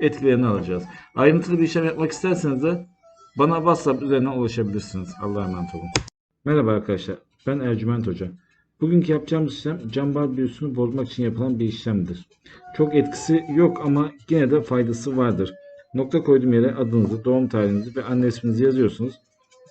etkilerini alacağız. Ayrıntılı bir işlem yapmak isterseniz de bana WhatsApp üzerinden ulaşabilirsiniz. Allah'a emanet olun. Merhaba arkadaşlar. Ben Ercüment Hoca. Bugünkü yapacağımız işlem cambar büyüsünü bozmak için yapılan bir işlemdir. Çok etkisi yok ama yine de faydası vardır. Nokta koyduğum yere adınızı, doğum tarihinizi ve anne isminizi yazıyorsunuz.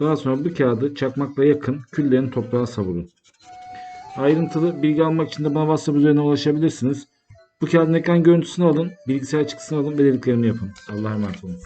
Daha sonra bu kağıdı çakmakla yakın, küllerini toprağa savurun. Ayrıntılı bilgi almak için de bana WhatsApp üzerinden ulaşabilirsiniz. Bu kağıdın ekran görüntüsünü alın, bilgisayar çıktısını alın ve dediklerimi yapın. Allah'a emanet olun.